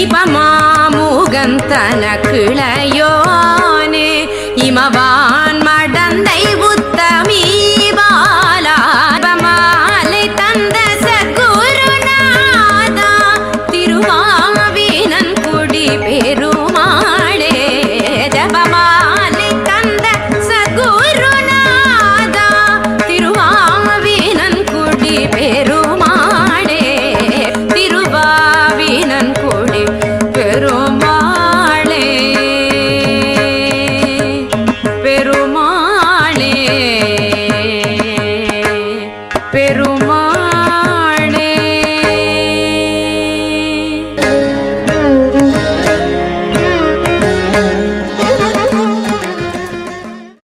இவ மாமுகன் தன கிளையோனே இமவா பெருமா